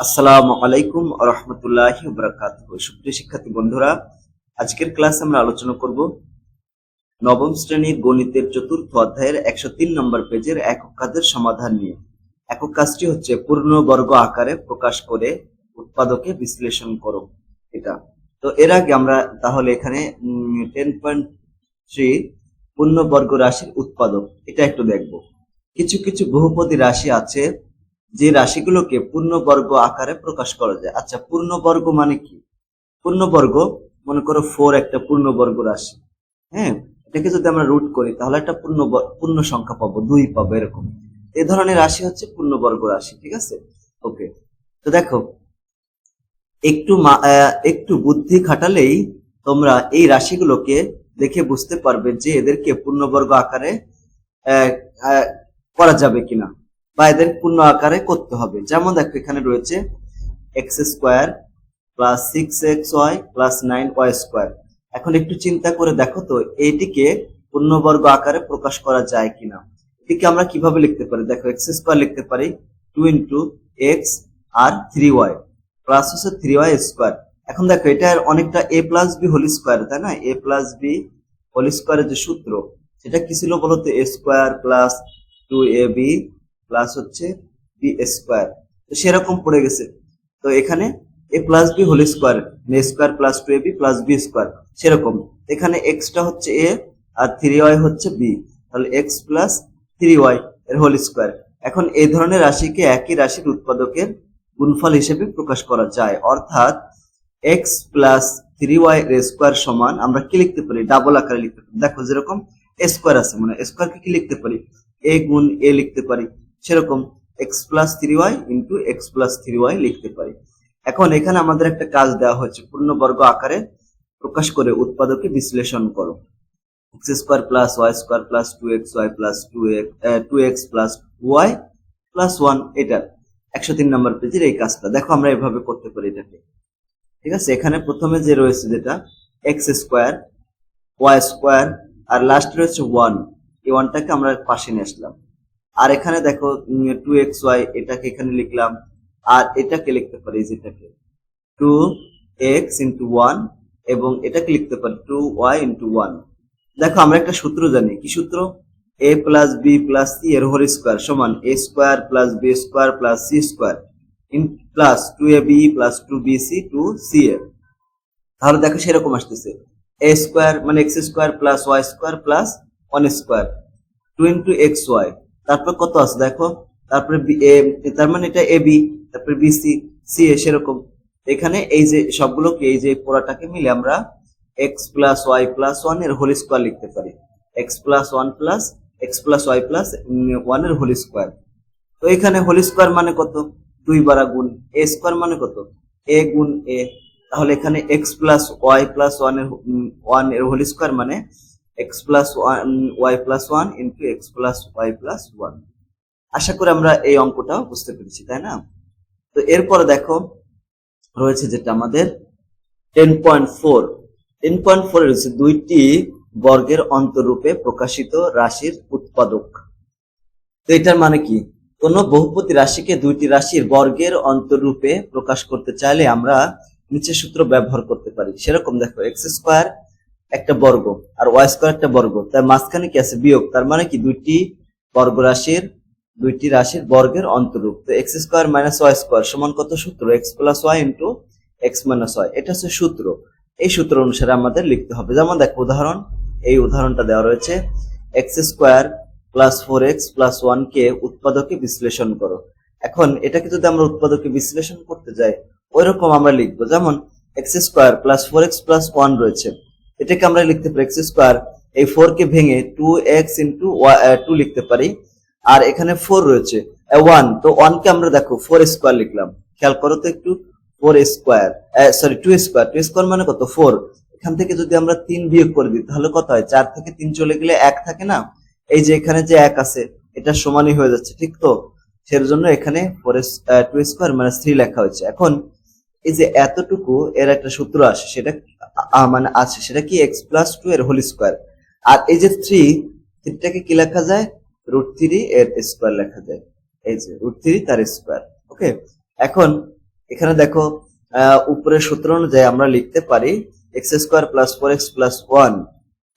আসসালামু আলাইকুম রহমতুল্লাহ বরকাত সুপ্রিয় শিক্ষার্থী বন্ধুরা, আজকের ক্লাসে আমরা আলোচনা করব নবম শ্রেণির গণিতের চতুর্থ অধ্যায়ের একশো তিন নম্বর পেজের একক কাজের সমাধান নিয়ে। একক কাজটি হচ্ছে পূর্ণবর্গ আকারে প্রকাশ করে উৎপাদকে বিশ্লেষণ করো এটা। তো এর আগে আমরা তাহলে এখানে টেন পয়েন্ট থ্রি পূর্ণবর্গ রাশির উৎপাদক, এটা একটু দেখব। কিছু কিছু বহুপদী রাশি আছে যে রাশিগুলোকে পূর্ণবর্গ আকারে প্রকাশ করা যায়। আচ্ছা পূর্ণবর্গ মানে কি? পূর্ণবর্গ মনে করো ফোর একটা পূর্ণবর্গ রাশি। হ্যাঁ এটাকে যদি আমরা রুট করি, তাহলে একটা পূর্ণ পূর্ণ সংখ্যা পাবো, দুই পাবো এরকম। এই ধরনের রাশি হচ্ছে পূর্ণবর্গ রাশি, ঠিক আছে? ওকে তো দেখো, একটু একটু বুদ্ধি খাটালেই তোমরা এই রাশিগুলোকে দেখে বুঝতে পারবে যে এদেরকে পূর্ণবর্গ আকারে করা যাবে কিনা। বা এদের পূর্ণ আকারে করতে হবে। যেমন দেখো, এখানে রয়েছে x square plus six x y plus nine y square এখন একটু চিন্তা করে দেখো তো এইটিকে পূর্ণবর্গ আকারে প্রকাশ করা যায় কিনা। এটিকে আমরা কীভাবে লিখতে পারি? দেখো এক্স স্কোয়ার লিখতে পারি টু ইন্টু এক্স আর থ্রি ওয়াই প্লাস হচ্ছে থ্রি ওয়াই স্কোয়ার এখন দেখো, এটা অনেকটা a plus b whole square তাই না? এ প্লাস বি হোল স্কোয়ারের যে সূত্র, সেটা কি ছিল বলতো? A square plus two a b plus হচ্ছে বি স্কোয়ার তো সেরকম পড়ে গেছে। তো এখানে a plus b whole square a square plus two a b plus b square সেরকম। এখানে এক্সটা হচ্ছে এ আর থ্রি ওয়াই হচ্ছে বি তাহলে এক্স প্লাস থ্রি ওয়াই এর হোল স্কোয়ার এখন এই ধরনের রাশিকে একই রাশির উৎপাদকের গুণফল হিসেবে প্রকাশ করা যায়। অর্থাৎ এক্স প্লাস থ্রি ওয়াই এর স্কোয়ার সমান, আমরা কি লিখতে পারি? ডাবল আকারে লিখতে পারি। দেখো যেরকম স্কোয়ার আছে মানে স্কোয়ারকে কি লিখতে পারি? এ গুণ এ লিখতে পারি। সেরকম x plus three y into x plus three y লিখতে পারি। এখন এখানে আমাদের একটা কাজ দেওয়া হয়েছে, পূর্ণবর্গ আকারে প্রকাশ করে উৎপাদকে বিশ্লেষণ করো। X square plus y square plus two x y plus two x two x plus y plus one এটা একশো তিন নম্বর পেজের এই কাজটা। দেখো আমরা এভাবে করতে পারি এটাকে। ঠিক আছে? এখানে প্রথমে যে রয়েছে যেটা এক্স স্কোয়ার ওয়াই স্কোয়ার আর লাস্ট রয়েছে ওয়ান এই ওয়ানটাকে আমরা পাশে নিয়ে আসলাম। আর এখানে দেখো টু এক্স ওয়াই এটাকে এখানে লিখলাম। আর এটাকে লিখতে পারি যেটাকে টু এক্স ইন্টু ওয়ান এবং এটাকে লিখতে পারি টু ওয়াই ইন্টু ওয়ান দেখো, আমরা একটা সূত্র জানি। কি সূত্র? A plus b plus c এর হোল স্কোয়ার সমান a square plus b square plus c square plus two a b plus two b c two c a তাহলে দেখো, সেরকম আসতেছে। এ স্কোয়ার মানে x square plus y square plus one square two into x y তারপর কত আছে দেখো? তারপরে তার মানে এটা এ বি তারপরে বি সি সি এ সেরকম। এখানে এই যে সবগুলোকে, এই যে পোড়াটাকে মিলে আমরা এক্স প্লাস ওয়াই প্লাস ওয়ানের হোল স্কোয়ার লিখতে পারি। X plus one plus x plus y plus ওয়ানের হোল স্কোয়ার তো এখানে হোল স্কোয়ার মানে কত? দুই বারা গুণ এ স্কোয়ার মানে কত? এ গুণ এ তাহলে এখানে এক্স প্লাস ওয়াই প্লাস ওয়ানের ওয়ানের হোল স্কোয়ার মানে x plus one y plus one into x plus y plus one আশা করি আমরা এই অঙ্কটাও বুঝতে পেরেছি, তাই না? তো এরপরে দেখো, রয়েছে যেটা আমাদের ten point four ten point four রয়েছে দুইটি বর্গের অন্তরূপে প্রকাশিত রাশির উৎপাদক। তো এটার মানে কি? কোন বহুপতি রাশিকে দুইটি রাশির বর্গের অন্তরূপে প্রকাশ করতে চাইলে আমরা নিচের সূত্র ব্যবহার করতে পারি। সেরকম দেখো এক্স স্কোয়ার একটা বর্গ, আর ওয়াই স্কোয়ার একটা বর্গ। তার মাঝখানে কি আছে? বিয়োগ। তার মানে কি? দুইটি বর্গ রাশির, দুইটি রাশির বর্গের অন্তরূপ। তো x square minus y square সমান কত সূত্র? X plus y into x minus y এটা হচ্ছে সূত্র। এই সূত্র অনুসারে আমাদের লিখতে হবে। যেমন দেখো, উদাহরণ। এই উদাহরণটা দেওয়া রয়েছে। X square plus four x plus one কে উৎপাদকে বিশ্লেষণ করো। এখন এটাকে যদি আমরা উৎপাদকে বিশ্লেষণ করতে যাই ওই রকম আমরা লিখব। যেমন x square plus four x plus one রয়েছে। এটাকে আমরা লিখতে পারি এক্স স্কোয়ার এই ফোর কে ভেঙে টু এক্স ইন্টু টু লিখতে পারি। আর এখানে ফোর রয়েছে ওয়ান তো ওয়ান কে আমরা দেখো ফোর স্কোয়ার লিখলাম। খেয়াল করো তো একটু four square sorry two square two square মানে কত? ফোর এখান থেকে যদি আমরা তিন বিয়োগ করে দিই, তাহলে কত হয়? চার থেকে তিন চলে গেলে এক থাকে না? এই যে এখানে যে এক আছে, এটা সমানই হয়ে যাচ্ছে, ঠিক তো? সের জন্য এখানে ফোর টু স্কোয়ার মানে থ্রি লেখা হয়েছে। এখন এই যে এতটুকু এর একটা সূত্র আসে, সেটা মানে আছে, সেটা কি এক্স প্লাস টু এর হোল স্কোয়ার আর এই যে থ্রি থ্রিটাকে কি লেখা যায়? রুট থ্রি এর স্কোয়ার লেখা যায়। এই যে রুট থ্রি তার স্কোয়ার ওকে এখন এখানে দেখো উপরের সূত্র অনুযায়ী আমরা লিখতে পারি x square plus four x plus one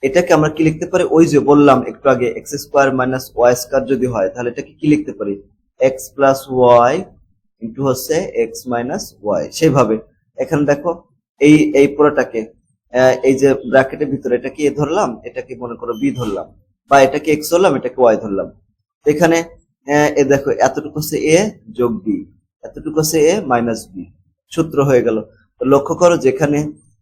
এটাকে আমরা কি লিখতে পারি? ওই যে বললাম একটু আগে x square minus y square যদি হয়, তাহলে এটাকে কি লিখতে পারি? এক্স প্লাস ওয়াই ইন্টু হচ্ছে এক্স মাইনাস ওয়াই সেইভাবে। এখানে দেখো, এই এই পুরোটাকে এই যে ব্র্যাকেটের ভিতরে এটাকে এ ধরলাম? এটাকে মনে করো বি ধরলাম। বা এটাকে এক্স ধরলাম? এটাকে ওয়াই ধরলাম। এখানে এ দেখো, এতটুকু হচ্ছে এ যোগ বি এতটুকু হচ্ছে এ মাইনাস বি সূত্র হয়ে গেল। তো লক্ষ্য করো যেখানে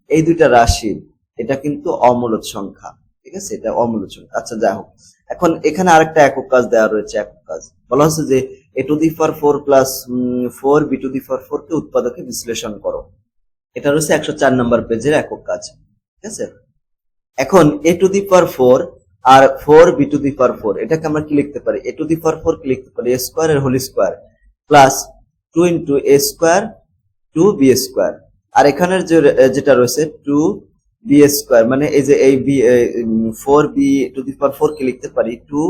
এই দুইটা রাশি, এটা কিন্তু অমূলদ সংখ্যা। ঠিক আছে? এটা অমূলদ সংখ্যা। আচ্ছা যাই হোক। এখন এখানে আরেকটা একক কাজ দেওয়া রয়েছে, একক কাজ। বলা হচ্ছে যে a to the for four plus four b to the for four কে উৎপাদকে বিশ্লেষণ করো। এটা রয়েছে একশো চার নম্বর পেজের একক কাজ, ঠিক আছে? এখন a to the power four R four b to the power four এটাকে আমরা কি লিখতে পারি? A to the power four কি লিখতে পারি? এ স্কোয়ার এর whole square plus two into a square two b square আর এখানের যে, যেটা রয়েছে টু বি স্কোয়ার মানে এই যে এই b four b to the power four কি লিখতে পারি টু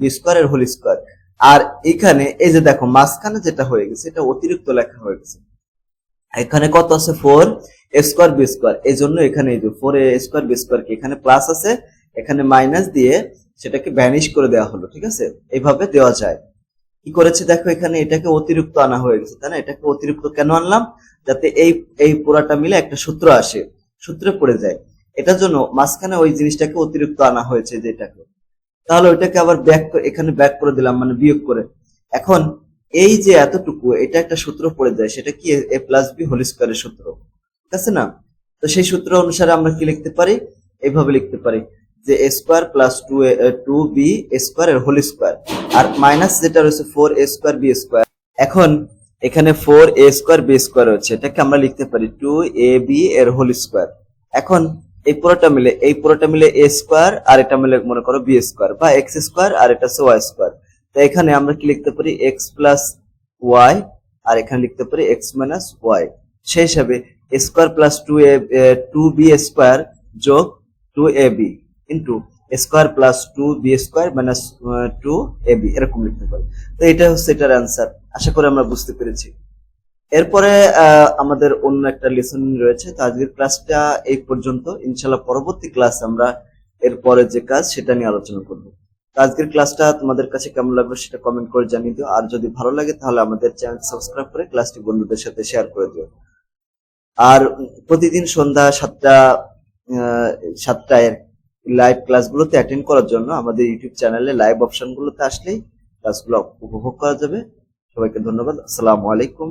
বি স্কোয়ার এর হোল স্কোয়ার আর এখানে, এই যে দেখো, মাঝখানে যেটা হয়ে গেছে, এটা অতিরিক্ত লেখা হয়ে গেছে। এখানে কত আছে? ফোর স্কোয়ার বি স্কোয়ার এই জন্য এখানে এই যে ফোর স্কোয়ার বি স্কোয়ার কি এখানে প্লাস আছে, এখানে মাইনাস দিয়ে সেটাকে ভ্যানিশ করে দেওয়া হলো, ঠিক আছে? এইভাবে দেওয়া যায়। কি করেছে? দেখো এখানে এটাকে অতিরিক্ত আনা হয়ে গেছে, তাই না? এটাকে অতিরিক্ত কেন আনলাম? যাতে এই এই পুরাটা মিলে একটা সূত্র আসে, সূত্রে পড়ে যায়। এটার জন্য মাঝখানে ওই জিনিসটাকে অতিরিক্ত আনা হয়েছে, যেটাকে। তাহলে ওইটাকে আবার ব্যাক এখানে ব্যাক করে দিলাম মানে বিয়োগ করে। এখন এই যে এতটুকু, এটা একটা সূত্র পড়ে যায়, সেটা কি? এ প্লাস বি হোল স্কোয়ারের সূত্র। ঠিক আছে না? তো সেই সূত্র অনুসারে আমরা কি লিখতে পারি? এইভাবে লিখতে পারি যে a square plus two a two b square এর হোল স্কোয়ার আর মাইনাস যেটা রয়েছে four a square b square এখন এখানে four a square b square হচ্ছে এটাকে আমরা লিখতে পারি টু এ বি এর হোল স্কোয়ার এখন এই পুরোটা মিলে, এই পুরোটা মিলে এ স্কোয়ার আর এটা মিলে মনে করো বি স্কোয়ার বা এক্স স্কোয়ার আর এটা হচ্ছে ওয়াই স্কোয়ার তো এখানে আমরা কি লিখতে পারি? এক্স প্লাস ওয়াই আর এখানে লিখতে পারি এক্স মাইনাস ওয়াই সেই হিসাবে square plus two a two b square যোগ two a b into square plus two b square minus two a b এরকম লিখতে পারি। তো এটা হচ্ছে এটার অ্যান্সার আশা করি আমরা বুঝতে পেরেছি। এরপরে আমাদের অন্য একটা লেসন রয়েছে তো আজকের ক্লাসটা এই পর্যন্ত। ইনশাল্লাহ পরবর্তী ক্লাস আমরা এরপরে যে কাজ, সেটা নিয়ে আলোচনা করব। আজকের ক্লাসটা তোমাদের কাছে কেমন লাগল সেটা কমেন্ট করে জানিয়ে দিও। আর যদি ভালো লাগে, তাহলে আমাদের চ্যানেল সাবস্ক্রাইব করে ক্লাসটি বন্ধুদের সাথে শেয়ার করে দিও। আর প্রতিদিন সন্ধ্যা সাতটা সাতটায় লাইভ ক্লাসগুলোতে অ্যাটেন্ড করার জন্য আমাদের ইউটিউব চ্যানেলে লাইভ অপশনগুলোতে আসলেই ক্লাসগুলো উপভোগ করা যাবে। সবাইকে ধন্যবাদ। আসসালামু আলাইকুম।